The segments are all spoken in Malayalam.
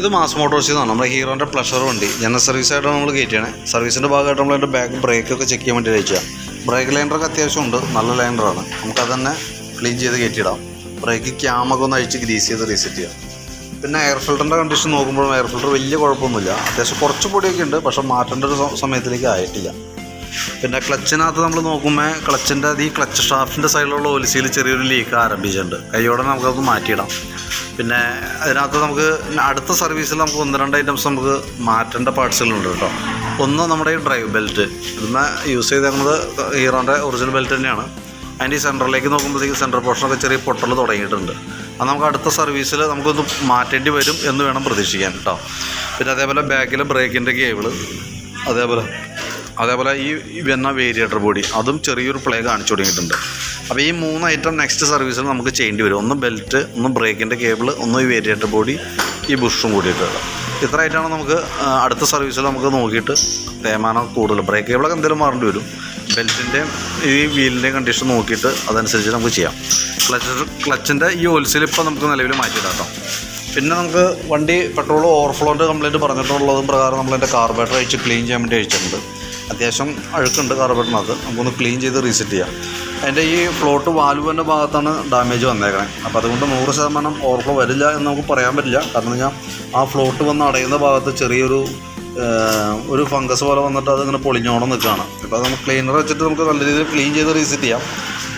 ഇത് മാസ് മോട്ടോഴ്സിൽ നമ്മുടെ ഹീറോന്റെ പ്ലഷർ വണ്ടി. ജനറൽ സർവീസായിട്ടാണ് നമ്മൾ കയറ്റിയാണ് സർവീസിന്റെ ഭാഗമായിട്ട് നമ്മൾ അതിന്റെ ബാക്ക് ബ്രേക്കൊക്കെ ചെക്ക് ചെയ്യാൻ വേണ്ടി അയച്ചാൽ ബ്രേക്ക് ലൈൻഡറൊക്കെ അത്യാവശ്യമുണ്ട് നല്ല ലൈൻഡറാണ് നമുക്കത് തന്നെ ക്ലീൻ ചെയ്ത് കയറ്റിയിടാം ബ്രേക്ക് ക്യാമൊക്കെ ഒന്ന് അഴിച്ച് ഗ്രീസ് ചെയ്ത് റീസെറ്റ് ചെയ്യാം. പിന്നെ എയർ ഫിൽറ്ററിന്റെ കണ്ടീഷൻ നോക്കുമ്പോഴും എയർ ഫിൽറ്റർ വലിയ കുഴപ്പമൊന്നുമില്ല. അത്യാവശ്യം കുറച്ച് പൊടിയൊക്കെ ഉണ്ട്. പക്ഷേ മാറ്റേണ്ട ഒരു സമയത്തിലേക്ക് ആയിട്ടില്ല. പിന്നെ ക്ലച്ചിനകത്ത് നമ്മൾ നോക്കുമ്പോൾ ക്ലച്ചിന്റെ അത് ഈ ക്ലച്ച് ഷാഫ്റ്റിന്റെ സൈഡിലുള്ള ഒലിസിയിൽ ചെറിയൊരു ലീക്ക് ആരംഭിച്ചിട്ടുണ്ട്. കൈയോടെ നമുക്കത് മാറ്റിയിടാം. പിന്നെ അതിനകത്ത് നമുക്ക് അടുത്ത സർവീസിൽ നമുക്ക് ഒന്ന് രണ്ട് ഐറ്റംസ് നമുക്ക് മാറ്റേണ്ട പാർട്സുകളുണ്ട് കേട്ടോ. ഒന്ന് നമ്മുടെ ഈ ഡ്രൈവ് ബെൽറ്റ് ഇതിന് യൂസ് ചെയ്തേക്കുന്നത് ഹീറോന്റെ ഒറിജിനൽ ബെൽറ്റ് തന്നെയാണ്. അതിന്റെ ഈ സെന്ററിലേക്ക് നോക്കുമ്പോഴത്തേക്ക് സെന്റർ പോർഷനൊക്കെ ചെറിയ പൊട്ടൽ തുടങ്ങിയിട്ടുണ്ട്. അത് നമുക്ക് അടുത്ത സർവീസിൽ നമുക്കൊന്ന് മാറ്റേണ്ടി വരും എന്ന് വേണം പ്രതീക്ഷിക്കാൻ കേട്ടോ. പിന്നെ അതേപോലെ ബാക്കിലെ ബ്രേക്കിന്റെ കേബിൾ അതേപോലെ അതേപോലെ ഈ വരുന്ന വേരിയേറ്റർ ബോഡി അതും ചെറിയൊരു പ്ലേ കാണിച്ചു തുടങ്ങിയിട്ടുണ്ട്. അപ്പോൾ ഈ മൂന്ന് ഐറ്റം നെക്സ്റ്റ് സർവീസിൽ നമുക്ക് ചെയ്യേണ്ടി വരും. ഒന്ന് ബെൽറ്റ് ഒന്ന് ബ്രേക്കിന്റെ കേബിൾ ഒന്ന് ഈ വേരിയേറ്റർ ബോഡി ഈ ബുഷും കൂടിയിട്ട്. ഇത്ര ആയിട്ടാണ് നമുക്ക് അടുത്ത സർവീസിൽ നമുക്ക് നോക്കിയിട്ട് തേമാനം കൂടുതൽ. ബ്രേക്ക് കേബിളൊക്കെ എന്തെങ്കിലും മാറേണ്ടി വരും. ബെൽറ്റിന്റെയും ഈ വീലിന്റെയും കണ്ടീഷൻ നോക്കിയിട്ട് അതനുസരിച്ച് നമുക്ക് ചെയ്യാം. ക്ലച്ച് ക്ലച്ചിന്റെ ഈ ഓൽസിൽ ഇപ്പോൾ നമുക്ക് നിലവിൽ മാറ്റിയിടാം പിന്നെ നമുക്ക് വണ്ടി പെട്രോൾ ഓവർഫ്ലോന്റെ കംപ്ലയിന്റ് പറഞ്ഞിട്ടുള്ളതും പ്രകാരം നമ്മളതിന്റെ കാർബേറ്റർ അഴിച്ച് ക്ലീൻ ചെയ്യാൻ വേണ്ടി അയച്ചിട്ടുണ്ട് അത്യാവശ്യം അഴുക്കുണ്ട് കാർബണിനകത്ത് നമുക്കൊന്ന് ക്ലീൻ ചെയ്ത് റീസെറ്റ് ചെയ്യാം. അതിന്റെ ഈ ഫ്ലോട്ട് വാൽവിന്റെ ഭാഗത്താണ് ഡാമേജ് വന്നേക്കണേ. അപ്പോൾ അതുകൊണ്ട് നൂറ് ശതമാനം ഓവർഫ്ലോ വരില്ല എന്ന് നമുക്ക് പറയാൻ പറ്റില്ല. കാരണം ഞാൻ ആ ഫ്ലോട്ട് വന്ന് അടയുന്ന ഭാഗത്ത് ചെറിയൊരു ഒരു ഫംഗസ് പോലെ വന്നിട്ട് അതിങ്ങനെ പൊളിഞ്ഞോണം നിൽക്കുകയാണ്. അപ്പോൾ അത് നമുക്ക് ക്ലീനർ വെച്ചിട്ട് നമുക്ക് നല്ല രീതിയിൽ ക്ലീൻ ചെയ്ത് റീസെറ്റ് ചെയ്യാം.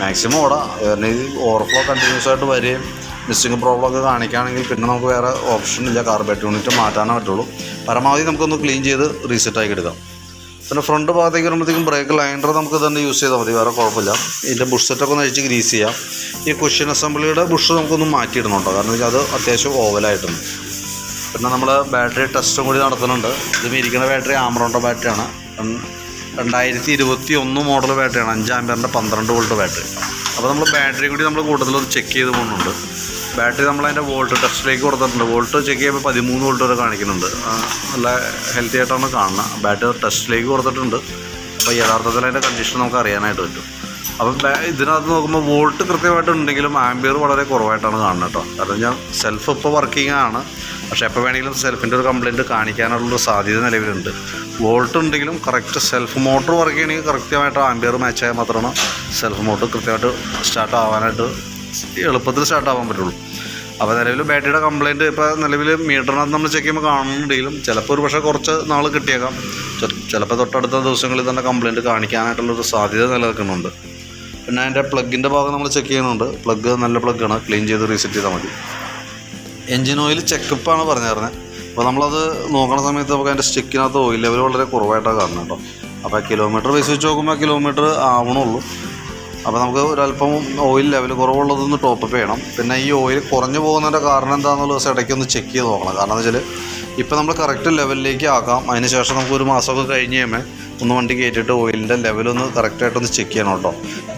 മാക്സിമം ഓടാം. കാരണം ഈ ഓവർഫ്ലോ കണ്ടിന്യൂസ് ആയിട്ട് വരികയും മിസ്സിങ് പ്രോബ്ലം ഒക്കെ കാണിക്കുകയാണെങ്കിൽ പിന്നെ നമുക്ക് വേറെ ഓപ്ഷൻ ഇല്ല. കാർബേറ്റ് യൂണിറ്റ് മാറ്റാനേ പറ്റുള്ളൂ. പരമാവധി നമുക്കൊന്ന് ക്ലീൻ ചെയ്ത് റീസെറ്റ് ആക്കി എടുക്കാം. പിന്നെ ഫ്രണ്ട് ഭാഗത്തേക്ക് വരുമ്പോഴത്തേക്കും ബ്രേക്ക് ലൈൻഡർ നമുക്ക് തന്നെ യൂസ് ചെയ്താൽ മതി. വേറെ കുഴപ്പമില്ല. ഇതിന്റെ ബുഷ് സെറ്റൊക്കെ ഒന്ന് അഴിച്ച് ഗ്രീസ് ചെയ്യാം. ഈ കുഷ്യൻ അസംബ്ലിയുടെ ബുഷ് നമുക്കൊന്ന് മാറ്റിയിടുന്നുണ്ടോ കാരണം അത് അത്യാവശ്യം ഓവലായിട്ടുണ്ട് പിന്നെ നമ്മൾ ബാറ്ററി ടെസ്റ്റും കൂടി നടത്തുന്നുണ്ട്. ഇത് ഇരിക്കുന്ന ബാറ്ററി ആമറോണ്ട ബാറ്ററിയാണ് രണ്ടായിരത്തി ഇരുപത്തി ഒന്ന് മോഡൽ ബാറ്ററിയാണ് അഞ്ച് ആമ്പറിന്റെ പന്ത്രണ്ട് വോൾട്ട് ബാറ്ററി അപ്പോൾ നമ്മൾ ബാറ്ററി കൂടി നമ്മൾ കൂടുതലൊന്ന് ചെക്ക് ചെയ്ത് പോകുന്നുണ്ട്. ബാറ്ററി നമ്മൾ അതിന്റെ വോൾട്ട് ടെസ്റ്റിലേക്ക് കൊടുത്തിട്ടുണ്ട്. വോൾട്ട് ചെക്ക് ചെയ്യുമ്പോൾ പതിമൂന്ന് വോൾട്ട് വരെ കാണിക്കുന്നുണ്ട്. നല്ല ഹെൽത്തി ആയിട്ടാണ് കാണുന്നത്. ബാറ്ററി ടെസ്റ്റിലേക്ക് കൊടുത്തിട്ടുണ്ട്. അപ്പോൾ യഥാർത്ഥത്തിൽ അതിന്റെ കണ്ടീഷൻ നമുക്ക് അറിയാനായിട്ട് പറ്റും. അപ്പം ഇതിനകത്ത് നോക്കുമ്പോൾ വോൾട്ട് കൃത്യമായിട്ട് ഉണ്ടെങ്കിലും ആംബിയർ വളരെ കുറവായിട്ടാണ് കാണുന്നത് കേട്ടോ. കാരണം ഞാൻ സെൽഫ് ഇപ്പോൾ വർക്കിംഗ് ആണ്. പക്ഷേ എപ്പോൾ വേണമെങ്കിലും സെൽഫിന്റെ ഒരു കംപ്ലയിന്റ് കാണിക്കാനുള്ളൊരു സാധ്യത നിലവിലുണ്ട്. വോൾട്ട് ഉണ്ടെങ്കിലും കറക്റ്റ് സെൽഫ് മോട്ടർ വർക്ക് ചെയ്യണമെങ്കിൽ കൃത്യമായിട്ട് ആംബിയർ മാച്ച് ആയാൽ മാത്രമാണ് സെൽഫ് മോട്ടർ കൃത്യമായിട്ട് സ്റ്റാർട്ട് ആവാനായിട്ട് എളുപ്പത്തിൽ സ്റ്റാർട്ടാവാൻ പറ്റുള്ളൂ. അപ്പോൾ നിലവിൽ ബാറ്ററിയുടെ കംപ്ലയിന്റ് ഇപ്പോൾ നിലവിൽ മീറ്ററിനകത്ത് നമ്മൾ ചെക്ക് ചെയ്യുമ്പോൾ കാണുന്നുണ്ടെങ്കിലും ചിലപ്പോൾ ഒരു പക്ഷേ കുറച്ച് നാൾ കിട്ടിയേക്കാം. ചിലപ്പോൾ തൊട്ടടുത്ത ദിവസങ്ങളിൽ തന്നെ കംപ്ലയിന്റ് കാണിക്കാനായിട്ടുള്ളൊരു സാധ്യത നിലനിൽക്കുന്നുണ്ട്. പിന്നെ അതിന്റെ പ്ലഗിന്റെ ഭാഗം നമ്മൾ ചെക്ക് ചെയ്യുന്നുണ്ട്. പ്ലഗ് നല്ല പ്ലഗാണ് ക്ലീൻ ചെയ്ത് റീസെറ്റ് ചെയ്താൽ മതി. എൻജിൻ ഓയിൽ ചെക്കപ്പാണ് പറഞ്ഞിരുന്നത് അപ്പോൾ നമ്മളത് നോക്കണ സമയത്ത് നമുക്ക് അതിന്റെ സ്റ്റിക്കിനകത്ത് ഓയിൽ ലെവൽ വളരെ കുറവായിട്ടാണ് കാണുന്നത് കേട്ടോ അപ്പോൾ കിലോമീറ്റർ വെച്ച് വെച്ച് നോക്കുമ്പോൾ കിലോമീറ്റർ ആവണുള്ളൂ. അപ്പോൾ നമുക്ക് ഒരല്പം ഓയിൽ ലെവൽ കുറവുള്ളതൊന്ന് ടോപ്പപ്പ് ചെയ്യണം. പിന്നെ ഈ ഓയിൽ കുറഞ്ഞു പോകുന്നതിന്റെ കാരണം എന്താണെന്നുള്ള ദിവസം ഇടയ്ക്ക് ഒന്ന് ചെക്ക് ചെയ്ത് നോക്കണം. കാരണം എന്ന് വെച്ചാൽ ഇപ്പോൾ നമ്മൾ കറക്റ്റ് ലെവലിലേക്ക് ആക്കാം. അതിന് ശേഷം നമുക്ക് ഒരു മാസമൊക്കെ കഴിഞ്ഞ് കഴിയുമ്പോൾ ഒന്ന് വണ്ടി കയറ്റിയിട്ട് ഓയിലിന്റെ ലെവലൊന്ന് കറക്റ്റായിട്ടൊന്ന് ചെക്ക് ചെയ്യണം കേട്ടോ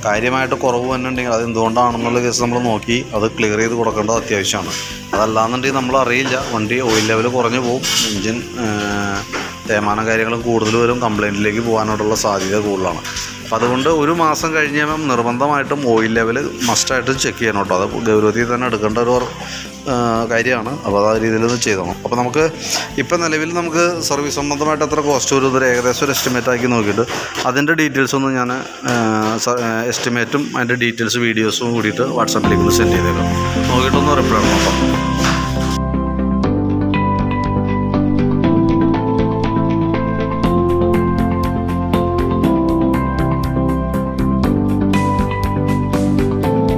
കാര്യമായിട്ട് കുറവ് വന്നിട്ടുണ്ടെങ്കിൽ അത് എന്തുകൊണ്ടാണെന്നുള്ള കേസ് നമ്മൾ നോക്കി അത് ക്ലിയർ ചെയ്ത് കൊടുക്കേണ്ടത് അത്യാവശ്യമാണ്. അതല്ലാന്നുണ്ടെങ്കിൽ നമ്മൾ അറിയില്ല. വണ്ടി ഓയിൽ ലെവൽ കുറഞ്ഞു പോകും എഞ്ചിൻ തേമാനം കാര്യങ്ങളും കൂടുതൽ വരും. കംപ്ലയിന്റിലേക്ക് പോകാനായിട്ടുള്ള സാധ്യത കൂടുതലാണ്. അപ്പോൾ അതുകൊണ്ട് ഒരു മാസം കഴിഞ്ഞാൽ നിർബന്ധമായിട്ടും ഓയിൽ ലെവൽ മസ്റ്റായിട്ടും ചെക്ക് ചെയ്യണം കേട്ടോ. അത് ഗൗരവത്തിൽ തന്നെ എടുക്കേണ്ട ഒരു കാര്യമാണ്. അപ്പോൾ അത് ആ രീതിയിൽ ഒന്ന് ചെയ്തോണം. അപ്പോൾ നമുക്ക് ഇപ്പം നിലവിൽ നമുക്ക് സർവീസ് സംബന്ധമായിട്ട് എത്ര കോസ്റ്റ് വരും ഒരു ഏകദേശം ഒരു എസ്റ്റിമേറ്റ് ആക്കി നോക്കിയിട്ട് അതിന്റെ ഡീറ്റെയിൽസ് ഒന്ന് ഞാൻ എസ്റ്റിമേറ്റും അതിന്റെ ഡീറ്റെയിൽസ് വീഡിയോസും കൂടിയിട്ട് വാട്സാപ്പിലേക്ക് സെൻഡ് ചെയ്തേക്കാം. നോക്കിയിട്ടൊന്ന് റിപ്ലൈ ആണ് കേട്ടോ.